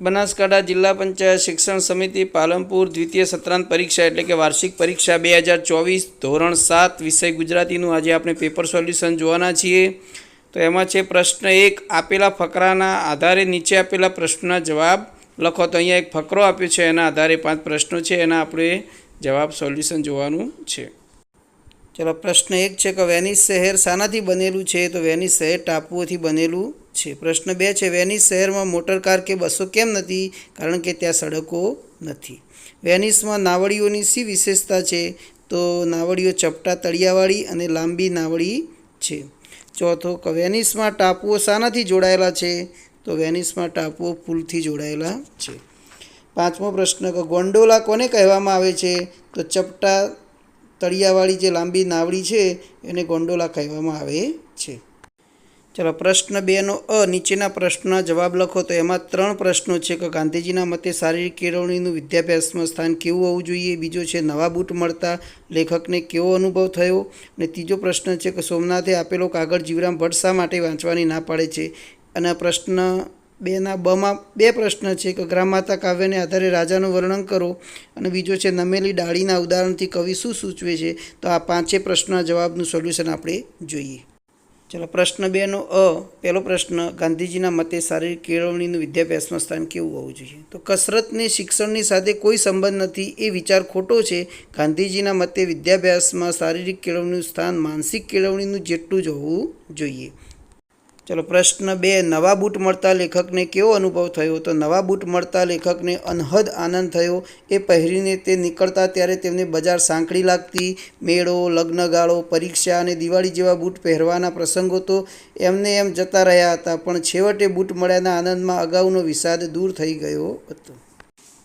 બનાસકાંઠા જિલ્લા પંચાયત શિક્ષણ સમિતિ પાલનપુર દ્વિતીય સત્રાંત પરીક્ષા એટલે કે વાર્ષિક પરીક્ષા બે હજાર ચોવીસ ધોરણ સાત વિષય ગુજરાતીનું આજે આપણે પેપર સોલ્યુશન જોવાના છીએ. તો એમાં છે પ્રશ્ન એક, આપેલા ફકરાના આધારે નીચે આપેલા પ્રશ્નના જવાબ. લખો તો અહીંયા એક ફકરો આપ્યો છે, એના આધારે પાંચ પ્રશ્નો છે, એના આપણે જવાબ સોલ્યુશન જોવાનું છે. ચલો, પ્રશ્ન એક છે કે વેનિસ શહેર શાનાથી બનેલું છે તો વેનિસ શહેર ટાપુઓથી બનેલું છે. પ્રશ્ન બે છે, વેનિસ શહેરમાં મોટર કાર કે બસો કેમ નથી? કારણ કે ત્યાં સડકો નથી. વેનિસમાં નાવડીઓની શી વિશેષતા છે? તો નાવડીઓ ચપટા તળિયાવાળી અને લાંબી નાવડી છે. ચોથો, કે વેનિસમાં ટાપુઓ શાનાથી જોડાયેલા છે? તો વેનિસમાં ટાપુઓ પુલથી જોડાયેલા છે. પાંચમો પ્રશ્ન, કે ગોંડોલા કોને કહેવામાં આવે છે? તો ચપટા તળિયાવાળી જે લાંબી નાવડી છે, એને ગોંડોલા કહેવામાં આવે છે. ચલો, પ્રશ્ન બેનો અ, નીચેના પ્રશ્નના જવાબ લખો. તો એમાં ત્રણ પ્રશ્નો છે કે ગાંધીજીના મતે શારીરિક કેળવણીનું વિદ્યાભ્યાસમાં સ્થાન કેવું હોવું જોઈએ? બીજો છે, નવા બૂટ મળતા લેખકને કેવો અનુભવ થયો? અને ત્રીજો પ્રશ્ન છે કે સોમનાથે આપેલો કાગળ જીવરામ ભટ્ટ શા માટે વાંચવાની ના પાડે છે? અને આ પ્રશ્ન બેના બમાં બે પ્રશ્ન છે કે ગ્રામાતા કાવ્યને આધારે રાજાનું વર્ણન કરો અને બીજો છે, નમેલી ડાળીના ઉદાહરણથી કવિ શું સૂચવે છે? તો આ પાંચે પ્રશ્નના જવાબનું સોલ્યુશન આપણે જોઈએ. ચલો, પ્રશ્ન બેનો અ, પહેલો પ્રશ્ન, ગાંધીજીના મતે શારીરિક કેળવણીનું વિદ્યાભ્યાસમાં સ્થાન કેવું હોવું જોઈએ? તો કસરતને શિક્ષણની સાથે કોઈ સંબંધ નથી એ વિચાર ખોટો છે. ગાંધીજીના મતે વિદ્યાભ્યાસમાં શારીરિક કેળવણીનું સ્થાન માનસિક કેળવણીનું જેટલું જ હોવું જોઈએ. ચલો પ્રશ્ન બે, નવા બૂટ મળતા લેખકને કેવો અનુભવ થયો? તો નવા બૂટ મળતા લેખકને અનહદ આનંદ થયો. એ પહેરીને તે નીકળતા ત્યારે તેમને બજાર સાંકડી લાગતી. મેળો, લગ્નગાળો, પરીક્ષા અને દિવાળી જેવા બૂટ પહેરવાના પ્રસંગો તો એમને એમ જતા રહ્યા હતા. પણ છેવટે બૂટ મળ્યાના આનંદમાં અગાઉનો વિષાદ દૂર થઈ ગયો હતો.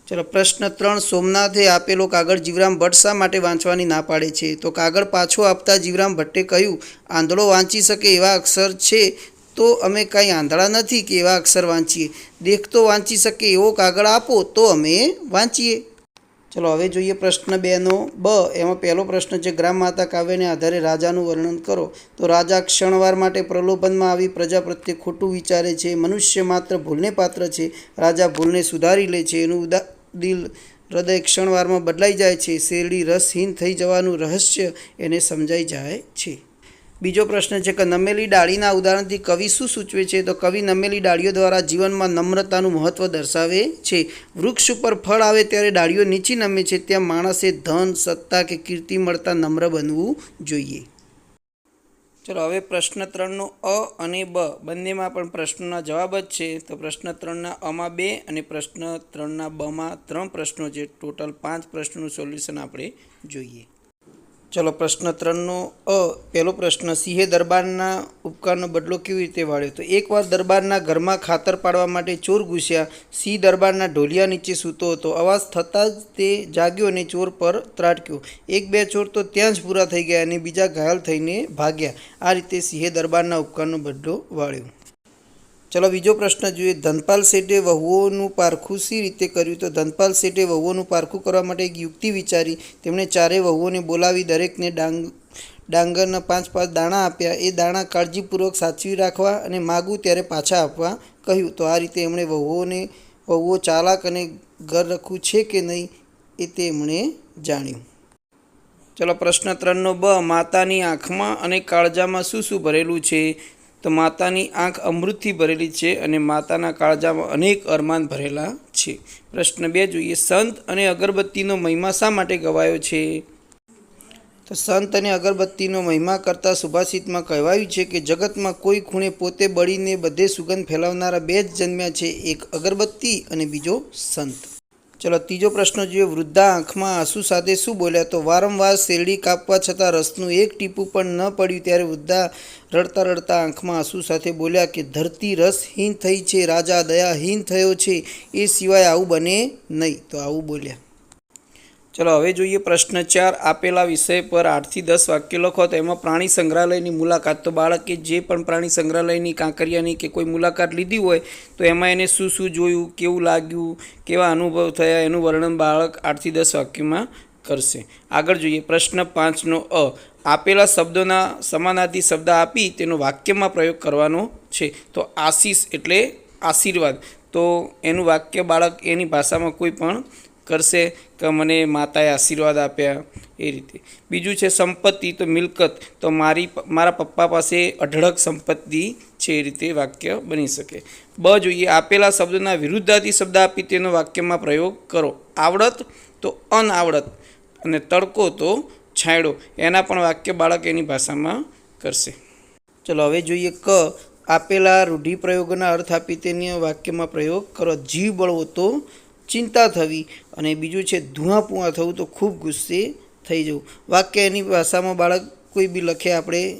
ચલો પ્રશ્ન ત્રણ, સોમનાથે આપેલો કાગળ જીવરામ ભટ્ટ શા માટે વાંચવાની ના પાડે છે? તો કાગળ પાછો આપતા જીવરામ ભટ્ટે કહ્યું, આંધળો વાંચી શકે એવા અક્ષર છે તો અમે કાંઈ આંધળા નથી કે એવા અક્ષર વાંચીએ. દેખતો વાંચી શકે એવો કાગળ આપો તો અમે વાંચીએ. ચલો, હવે જોઈએ પ્રશ્ન બેનો. બ, એમાં પહેલો પ્રશ્ન છે, ગ્રામ માતા કાવ્યને આધારે રાજાનું વર્ણન કરો. તો રાજા ક્ષણવાર માટે પ્રલોભનમાં આવી પ્રજા પ્રત્યે ખોટું વિચારે છે, મનુષ્ય માત્ર ભૂલને પાત્ર છે, રાજા ભૂલને સુધારી લે છે, એનું ઉદા, દિલ, હૃદય ક્ષણવારમાં બદલાઈ જાય છે, શેરડી રસહીન થઈ જવાનું રહસ્ય એને સમજાઈ જાય છે. બીજો પ્રશ્ન છે કે નમેલી ડાળીના ઉદાહરણથી કવિ શું સૂચવે છે? તો કવિ નમેલી ડાળીઓ દ્વારા જીવનમાં નમ્રતાનું મહત્ત્વ દર્શાવે છે. વૃક્ષ ઉપર ફળ આવે ત્યારે ડાળીઓ નીચી નમે છે. ત્યાં માણસે ધન, સત્તા કે કીર્તિ મળતા નમ્ર બનવું જોઈએ. ચલો, હવે પ્રશ્ન ત્રણનો અ અને બ. બંનેમાં પણ પ્રશ્નોના જવાબ જ છે. તો પ્રશ્ન ત્રણના અમાં બે અને પ્રશ્ન ત્રણના બમાં ત્રણ પ્રશ્નો છે. ટોટલ પાંચ પ્રશ્નોનું સોલ્યુશન આપણે જોઈએ. ચલો પ્રશ્ન ત્રણનો, અ, પહેલો પ્રશ્ન, સિંહે દરબારના ઉપકારનો બદલો કેવી રીતે વાળ્યો? તો એકવાર દરબારના ઘરમાં ખાતર પાડવા માટે ચોર ઘૂસ્યા. સિંહ દરબારના ઢોલિયા નીચે સૂતો હતો. અવાજ થતાં જ તે જાગ્યો અને ચોર પર ત્રાટક્યો. એક બે ચોર તો ત્યાં જ પૂરા થઈ ગયા અને બીજા ઘાયલ થઈને ભાગ્યા. આ રીતે સિંહે દરબારના ઉપકારનો બદલો વાળ્યો. ચલો બીજો પ્રશ્ન જોઈએ. ધનપાલ શેઠે વહુઓનું પારખું સી રીતે કર્યું? તો ધનપાલ શેઠે વહુઓનું પારખું કરવા માટે એક યુક્તિ વિચારી. તેમણે ચારેય વહુઓને બોલાવી દરેકને ડાંગ, ડાંગરના પાંચ પાંચ દાણા આપ્યા. એ દાણા કાળજીપૂર્વક સાચવી રાખવા અને માગું ત્યારે પાછા આપવા કહ્યું. તો આ રીતે એમણે વહુઓને, વહુઓ ચાલાક અને ઘર રખવું છે કે નહીં એ તેમણે જાણ્યું. ચલો પ્રશ્ન ત્રણનો બ, માતાની આંખમાં અને કાળજામાં શું શું ભરેલું છે? તો માતાની આંખ અમૃતથી ભરેલી છે અને માતાના કાળજામાં અનેક અરમાન ભરેલા છે. પ્રશ્ન બે જોઈએ, સંત અને અગરબત્તીનો મહિમા શા માટે ગવાયો છે? તો સંત અને અગરબત્તીનો મહિમા કરતાં સુભાષિતમાં કહેવાયું છે કે જગતમાં કોઈ ખૂણે પોતે બળીને બધે સુગંધ ફેલાવનારા બે જ જન્મ્યા છે, એક અગરબત્તી અને બીજો સંત. ચલો, ત્રીજો પ્રશ્ન જોઈએ વૃદ્ધા આંખમાં આંસુ સાથે શું બોલ્યા? તો વારંવાર શેરડી કાપવા છતાં રસનું એક ટીપું પણ ન પડ્યું ત્યારે વૃદ્ધા રડતા રડતા આંખમાં આંસુ સાથે બોલ્યા કે, ધરતી રસહીન થઈ છે, રાજા દયાહીન થયો છે, એ સિવાય આવું બને નહીં. તો આવું બોલ્યા. ચલો, હવે જોઈએ પ્રશ્ન ચાર આપેલા વિષય પર આઠથી દસ વાક્ય લખો. તો એમાં પ્રાણી સંગ્રહાલયની મુલાકાત. તો બાળકે જે પણ પ્રાણી સંગ્રહાલયની કાંકરિયાની કે કોઈ મુલાકાત લીધી હોય, તો એમાં એને શું શું જોયું, કેવું લાગ્યું, કેવા અનુભવ થયા, એનું વર્ણન બાળક આઠથી દસ વાક્યમાં કરશે. આગળ જોઈએ પ્રશ્ન પાંચનો અ. આપેલા શબ્દોના સમાનાર્થી શબ્દ આપી તેનો વાક્યમાં પ્રયોગ કરવાનો છે. તો આશીષ એટલે આશીર્વાદ. તો એનું વાક્ય બાળક એની ભાષામાં કોઈ પણ કરશે કે મને માતાએ આશીર્વાદ આપ્યા એ રીતે. બીજું છે સંપત્તિ, તો મિલકત, તો મારી મારા પપ્પા પાસે અઢળક સંપત્તિ છે એ રીતે વાક્ય બની શકે. બ જોઈએ, આપેલા શબ્દના વિરુદ્ધાર્થી શબ્દ આપી તેનો વાક્યમાં પ્રયોગ કરો. આવડત, તો અનઆવડત અને તડકો, તો છાંયડો. એના પણ વાક્ય બાળક એની ભાષામાં કરશે. ચલો, હવે જોઈએ ક. આપેલા રૂઢિપ્રયોગોના અર્થ આપી તેની વાક્યમાં પ્રયોગ કરો. જીવ બળવો, તો ચિંતા થવી અને બીજું છે ધુઆપુઆ થવું તો ખૂબ ગુસ્સે થઈ જવું. વાક્ય એની ભાષામાં બાળક કોઈ બી લખે આપણે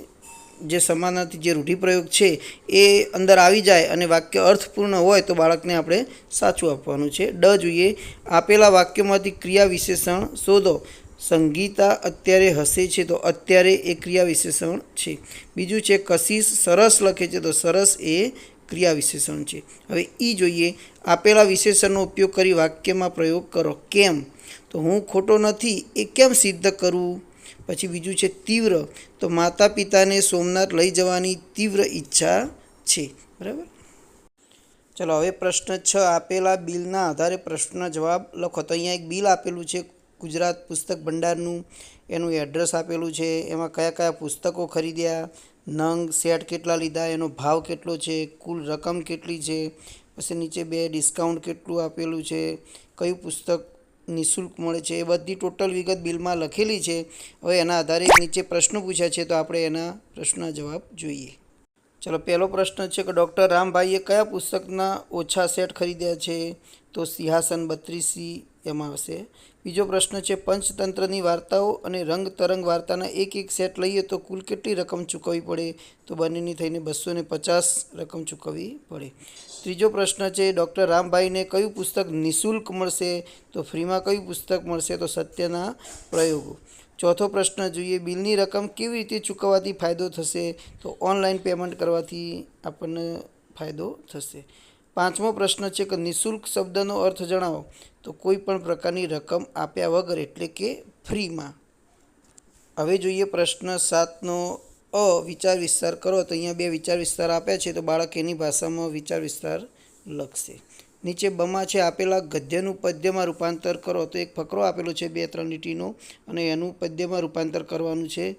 જે સમાનાર્થી જે રૂઢિપ્રયોગ છે એ અંદર આવી જાય અને વાક્ય અર્થપૂર્ણ હોય તો બાળકને આપણે સાચું આપવાનું છે. ડ જોઈએ, આપેલા વાક્યમાંથી ક્રિયા વિશેષણ શોધો. સંગીતા અત્યારે હસે છે તો અત્યારે એ ક્રિયા વિશેષણ છે. બીજું છે કશિશ સરસ લખે છે તો સરસ એ ક્રિયા વિશેષણ છે. હવે એ જોઈએ આપેલા વિશેષણનો ઉપયોગ કરી વાક્યમાં પ્રયોગ કરો. કેમ? તો હું ખોટો નથી, એ કેમ સિદ્ધ કરું? પછી બીજું છે તીવ્ર. તો માતા પિતાને સોમનાથ લઈ જવાની તીવ્ર ઈચ્છા છે. બરાબર? ચલો, હવે પ્રશ્ન છ. આપેલા બિલના આધારે પ્રશ્નના જવાબ લખો. તો અહીંયા એક બિલ આપેલું છે, ગુજરાત પુસ્તક ભંડારનું. એનું એડ્રેસ આપેલું છે. એમાં કયા કયા પુસ્તકો ખરીદ્યા? નંગ સેટ કેટલા લીધા, એનો ભાવ કેટલો છે, કુલ રકમ કેટલી છે, પછી નીચે બે ડિસ્કાઉન્ટ કેટલું આપેલું છે, કયું પુસ્તક નિઃશુલ્ક મળે છે, એ બધી ટોટલ વિગત બિલમાં લખેલી છે. હવે એના આધારે નીચે પ્રશ્નો પૂછ્યા છે, તો આપણે એના પ્રશ્નના જવાબ જોઈએ. ચલો, પહેલો પ્રશ્ન છે કે ડૉક્ટર રામભાઈએ કયા પુસ્તકના ઓછા સેટ ખરીદ્યા છે? તો સિંહાસન બત્રીસી એમાં આવશે બીજો પ્રશ્ન છે, પંચતંત્રની વાર્તાઓ અને રંગ તરંગ વાર્તાના એક એક સેટ લઈએ તો કુલ કેટલી રકમ ચૂકવવી પડે? તો બંનેની થઈને બસો પચાસ રકમ ચૂકવવી પડે. ત્રીજો પ્રશ્ન છે, ડૉક્ટર રામભાઈને કયું પુસ્તક નિઃશુલ્ક મળશે? તો ફ્રીમાં કયું પુસ્તક મળશે? તો સત્યના પ્રયોગો. ચોથો પ્રશ્ન જોઈએ, બિલની રકમ કેવી રીતે ચૂકવવાથી ફાયદો થશે? તો ઓનલાઈન પેમેન્ટ કરવાથી આપણને ફાયદો થશે. પાંચમો પ્રશ્ન છે કે નિઃશુલ્ક શબ્દનો અર્થ જણાવો. તો કોઈ પણ પ્રકારની રકમ આપ્યા વગર એટલે કે ફ્રીમાં. હવે જોઈએ પ્રશ્ન સાતનો, અ, વિચાર વિસ્તાર કરો. તો અહીંયા બે વિચાર વિસ્તાર આપ્યા છે, તો બાળક એની ભાષામાં વિચાર વિસ્તાર લખશે. નીચે બમાં છે, આપેલા ગદ્યનું પદ્યમાં રૂપાંતર કરો. તો એક ફકરો આપેલો છે, બે, ત્રણ લીટીનો, અને એનું પદ્યમાં રૂપાંતર કરવાનું છે.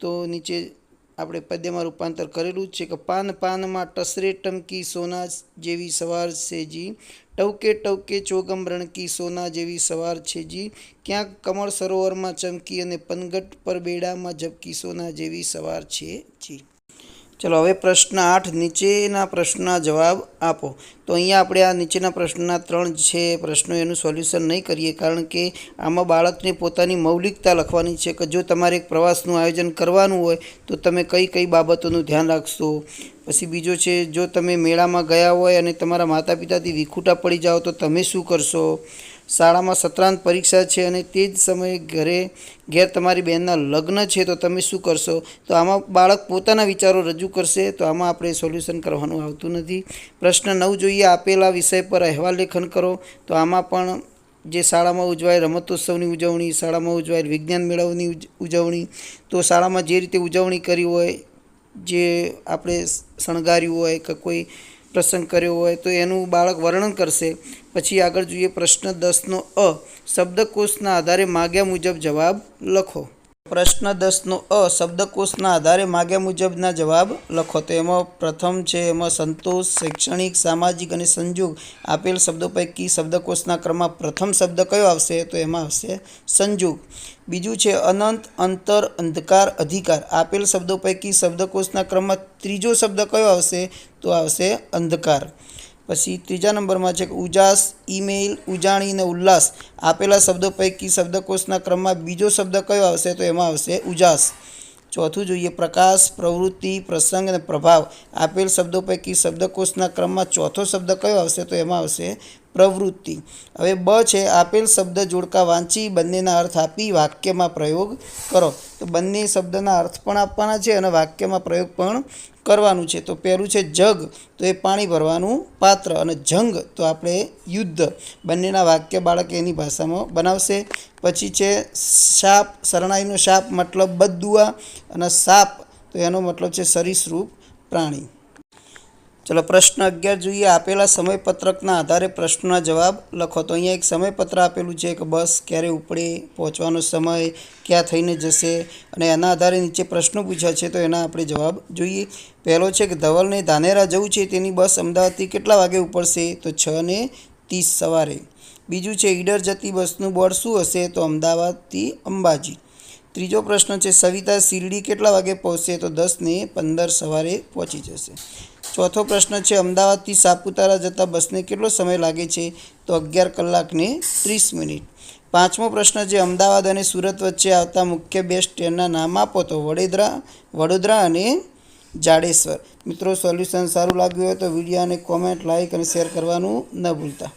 તો નીચે આપણે પદ્યમાં રૂપાંતર કરેલું છે કે પાન પાનમાં ટસરે ટમકી સોના જેવી સવાર છે જી. ટવકે ટવકે ચોગમ રણકી સોના જેવી સવાર છે જી. ક્યાંક કમળ સરોવરમાં ચમકી અને પનગટ પર બેડામાં ઝબકી સોના જેવી સવાર છે જી. ચલો, હવે પ્રશ્ન આઠ, નીચેના પ્રશ્નના જવાબ આપો. તો અહીંયા આપણે આ નીચેના પ્રશ્નના ત્રણ છે પ્રશ્નો, એનું સોલ્યુશન નહીં કરીએ, કારણ કે આમાં બાળકને પોતાની મૌલિકતા લખવાની છે કે જો તમારે એક પ્રવાસનું આયોજન કરવાનું હોય, તો તમે કઈ કઈ બાબતોનું ધ્યાન રાખશો? પછી બીજો છે, જો તમે મેળામાં ગયા હોય અને તમારા માતા પિતાથી વિખૂટા પડી જાઓ, તો તમે શું કરશો? શાળામાં સત્રાંત પરીક્ષા છે અને તે જ સમયે ઘરે ઘેર તમારી બહેનના લગ્ન છે, તો તમે શું કરશો? તો આમાં બાળક પોતાના વિચારો રજૂ કરશે, તો આમાં આપણે સોલ્યુશન કરવાનું આવતું નથી. પ્રશ્ન નવ જોઈએ, આપેલા વિષય પર અહેવાલ લેખન કરો. તો આમાં પણ જે શાળામાં ઉજવાય રમતોત્સવની ઉજવણી, શાળામાં ઉજવાય વિજ્ઞાન મેળવની ઉજવણી, તો શાળામાં જે રીતે ઉજવણી કરી હોય, જે આપણે શણગાર્યું હોય કે કોઈ પ્રસંગ કર્યો હોય તો એનું બાળક વર્ણન કરશે. પછી આગળ જોઈએ પ્રશ્ન દસનો અ. શબ્દકોશના આધારે માગ્યા મુજબ જવાબ લખો. પ્રશ્ન દસનો અ શબ્દકોશના આધારે માગ્યા મુજબના જવાબ લખો. તો એમાં પ્રથમ છે, એમાં સંતોષ, શૈક્ષણિક, સામાજિક અને સંજોગ આપેલ શબ્દો પૈકી શબ્દકોશના ક્રમમાં પ્રથમ શબ્દ કયો આવશે? તો એમાં આવશે સંજોગ. બીજું છે, અનંત, અંતર, અંધકાર, અધિકાર આપેલ શબ્દો પૈકી શબ્દકોશના ક્રમમાં ત્રીજો શબ્દ કયો આવશે? તો આવશે અંધકાર. પછી ત્રીજા નંબરમાં છે કે ઉજાસ ઈમેલ ઉજાણી અને ઉલ્લાસ. આપેલા શબ્દો પૈકી શબ્દકોશના ક્રમમાં બીજો શબ્દ કયો આવશે તો એમાં આવશે ઉજાસ. ચોથું જોઈએ પ્રકાશ, પ્રવૃત્તિ, પ્રસંગ અને પ્રભાવ. આપેલ શબ્દો પૈકી શબ્દકોશના ક્રમમાં ચોથો શબ્દ કયો આવશે તો એમાં આવશે પ્રવૃત્તિ. હવે બ છે, આપેલ શબ્દ જોડકા વાંચી બંનેના અર્થ આપી વાક્યમાં પ્રયોગ કરો. તો બંને શબ્દના અર્થ પણ આપવાના છે અને વાક્યમાં પ્રયોગ પણ કરવાનું છે. તો પહેલું છે જગ, તો એ પાણી ભરવાનું પાત્ર અને જંગ, તો આપણે યુદ્ધ. બંનેના વાક્ય બાળક એની ભાષામાં બનાવશે. પછી છે શાપ, શરણાઈનો શાપ મતલબ બદુઆ અને સાપ, તો એનો મતલબ છે સરીસૃપ પ્રાણી. ચલો પ્રશ્ન અગિયાર જોઈએ. આપેલા સમયપત્રકના આધારે પ્રશ્નના જવાબ લખો. તો અહીંયા એક સમયપત્ર આપેલું છે. કે બસ ક્યારે ઉપડે, પહોંચવાનો સમય, ક્યાં થઈને જશે અને એના આધારે નીચે પ્રશ્નો પૂછ્યા છે. તો એના આપણે જવાબ જોઈએ. પહેલો છે કે ધવલને ધાનેરા જવું છે. તેની બસ અમદાવાદથી કેટલા વાગે ઉપડશે? તો છ ને ત્રીસ સવારે. બીજું છે, ઈડર જતી બસનું બોર્ડ શું હશે? તો અમદાવાદથી અંબાજી. ત્રીજો પ્રશ્ન છે, સવિતા શિરડી કેટલા વાગે પહોંચશે? તો દસ ને પંદર સવારે પહોંચી જશે. ચોથો પ્રશ્ન છે, અમદાવાદથી સાપુતારા જતા બસને કેટલો સમય લાગે છે? તો અગિયાર કલાક ને ત્રીસ મિનિટ. પાંચમો પ્રશ્ન છે, અમદાવાદ અને સુરત વચ્ચે આવતા મુખ્ય બે ટ્રેનના નામ આપો તો વડોદરા વડોદરા અને જાડેશ્વર. મિત્રો, સોલ્યુશન સારું લાગ્યું હોય તો વિડીયોને કોમેન્ટ લાઇક અને શેર કરવાનું ન ભૂલતા.